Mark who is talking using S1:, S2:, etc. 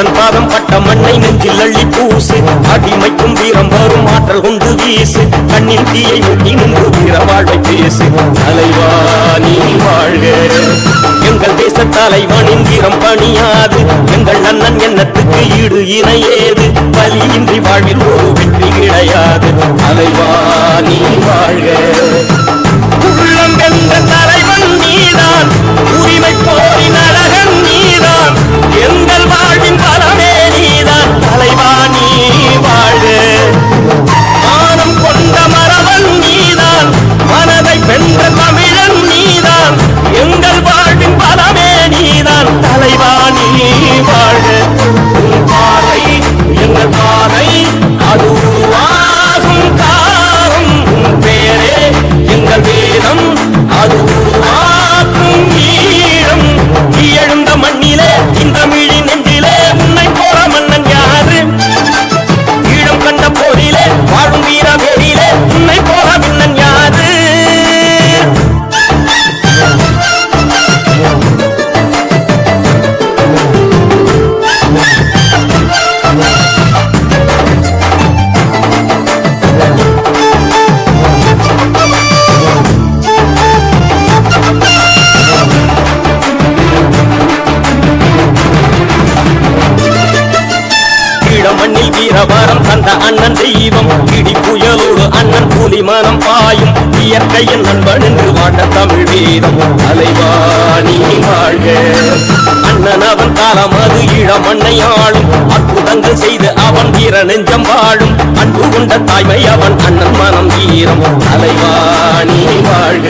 S1: உந்தன் பாதம் பட்ட மண்ணை நெஞ்சில் அள்ளி பூசு. அடிமைக்கும் வீரம் வரும் ஆற்றல் கொண்டு வீசு. கண்ணில் தீயை முட்டி நின்று வீர வாழ்வை பேசு. தலைவா நீ வாழ்க. எங்கள் தேச தலைவனின் வீரம் பணியாது. எங்கள் அண்ணன் எண்ணத்துக்கு ஈடு இணையேது. பலியின்றி வாழ்வில் ஒரு வெற்றி கிடையாது. தலைவா நீ வாழ்க. மண்ணில் வீரபாரம் தந்த அண்ணன் தெய்வம். இடி புயலோடு அண்ணன் புலி மனம் பாயும். இயற்கையின் நண்பன் என்று வாட்ட தமிழ் வீரம். அலைவாணி வாழ்க. அண்ணன் அவன் காலம் அது ஈழ மண்ணை ஆளும். அற்புதங்கள் செய்து அவன் வீர நெஞ்சம் வாழும். அன்பு கொண்ட தாய்மை அவன் அண்ணன் மனம் வீரம் அலைவாணி வாழ்க.